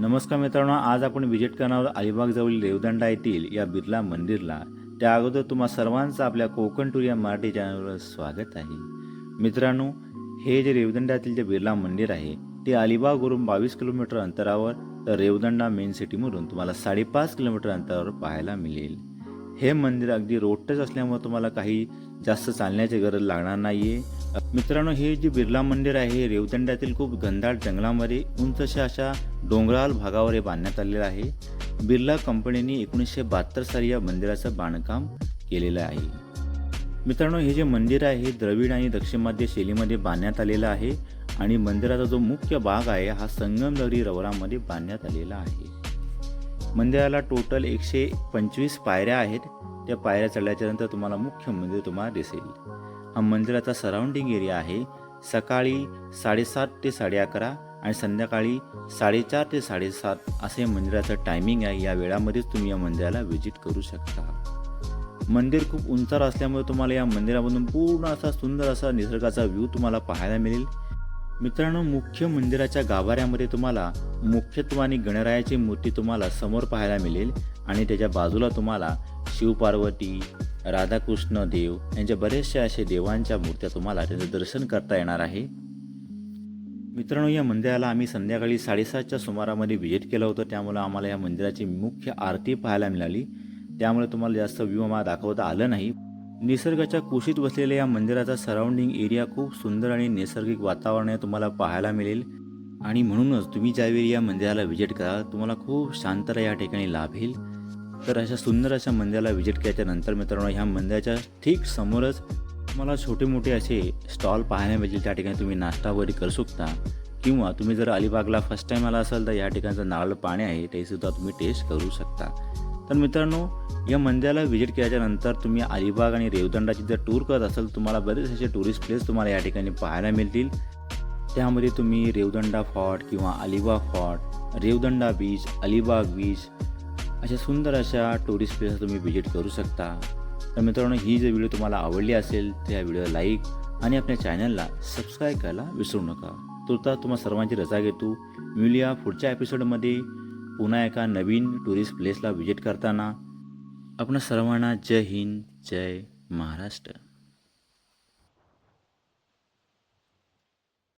नमस्कार मित्रांनो आज आपण व्हिजिट करणार आहोत अलिबागजवळील रेवदंडा येथील या बिर्ला मंदिरला. त्या अगोदर तुम्हा सर्वांचं आपल्या कोकण टूर या मराठी चॅनलवर स्वागत आहे. मित्रांनो हे जे रेवदंड्यातील जे बिर्ला मंदिर आहे ते अलिबागवरून बावीस किलोमीटर अंतरावर तर रेवदंडा मेन सिटीमधून तुम्हाला साडेपाच किलोमीटर अंतरावर पाहायला मिळेल. हे मंदिर अगदी रोडटच असल्यामुळे तुम्हाला काही जास्त चालण्याची गरज लागणार नाही आहे मित्रांनो हे जे बिर्ला मंदिर आहे रेवदंड्यातील खूप घनदाट जंगलामध्ये उंचशा अशा डोंगराळ भागावर हे बांधण्यात आलेलं आहे. बिर्ला कंपनीने एकोणीसशे बहात्तर साली या मंदिराचं बांधकाम केलेलं आहे. मित्रांनो हे जे मंदिर आहे द्रविड आणि दक्षिण शैलीमध्ये बांधण्यात आलेलं आहे आणि मंदिराचा जो मुख्य भाग आहे हा संगमदरी रवरामध्ये बांधण्यात आलेला आहे. मंदिराला टोटल एकशे पंचवीस पायऱ्या आहेत. त्या पायऱ्या चढल्याच्यानंतर तुम्हाला मुख्य मंदिर तुम्हाला दिसेल. हा मंदिराचा सराउंडिंग एरिया आहे. सकाळी साडेसात ते साडे अकरा आणि संध्याकाळी साडेचार ते साडेसात असे मंदिराचं टायमिंग आहे. या वेळामध्येच तुम्ही या मंदिराला व्हिजिट करू शकता. मंदिर खूप उंचार असल्यामुळे तुम्हाला या मंदिरामधून पूर्ण असा सुंदर असा निसर्गाचा व्ह्यू तुम्हाला पाहायला मिळेल. मित्रांनो मुख्य मंदिराच्या गाभाऱ्यामध्ये तुम्हाला मुख्यत्वाने गणरायाची मूर्ती तुम्हाला समोर पाहायला मिळेल आणि त्याच्या बाजूला तुम्हाला शिवपार्वती राधाकृष्ण देव यांच्या बरेचशा असे देवांच्या मूर्त्या तुम्हाला त्याचं दर्शन करता येणार आहे. मित्रांनो या मंदिराला आम्ही संध्याकाळी साडेसातच्या सुमारामध्ये व्हिजिट केलं होतं. त्यामुळे आम्हाला या मंदिराची मुख्य आरती पाहायला मिळाली. त्यामुळे तुम्हाला जास्त व्ह्यू आम्हाला दाखवता आलं नाही. निसर्गाच्या कुशीत बसलेल्या या मंदिराचा सराउंडिंग एरिया खूप सुंदर आणि नैसर्गिक वातावरण तुम्हाला पाहायला मिळेल. आणि म्हणूनच तुम्ही ज्यावेळी या मंदिराला व्हिजिट कराल तुम्हाला खूप शांतता या ठिकाणी लाभेल. तर अशा सुंदर अशा मंदिराला व्हिजिट केल्याच्यानंतर मित्रांनो ह्या मंदिराच्या ठीक समोरच तुम्हाला छोटे मोठे असे स्टॉल पाहायला मिळतील त्या ठिकाणी तुम्ही नाश्ता वगैरे करू शकता. किंवा तुम्ही जर अलिबागला फर्स्ट टाईम आला असाल तर या ठिकाणचं नारळ पाणी आहे ते सुद्धा तुम्ही टेस्ट करू शकता. तर मित्रांनो या मंदिराला व्हिजिट केल्याच्यानंतर तुम्ही अलिबाग आणि रेवदंडाची जर टूर करत असाल तुम्हाला बरेच असे टुरिस्ट प्लेस तुम्हाला या ठिकाणी पाहायला मिळतील. त्यामध्ये तुम्ही रेवदंडा फॉर्ट किंवा Alibag fort Revdanda beach Alibag beach अशा सुंदर अशा टुरिस्ट प्लेस तुम्ही व्हिजिट करू शकता. तर मित्रांनो ही जर व्हिडिओ तुम्हाला आवडली असेल तर या व्हिडिओला लाईक आणि आपल्या चॅनलला सबस्क्राईब करायला विसरू नका. तुर्ता तुम्हा सर्वांची रजा घेतो. मिळूया पुढच्या एपिसोडमध्ये पुन्हा एका नवीन टुरिस्ट प्लेसला व्हिजिट करताना. आपण सर्वांना जय हिंद जय महाराष्ट्र.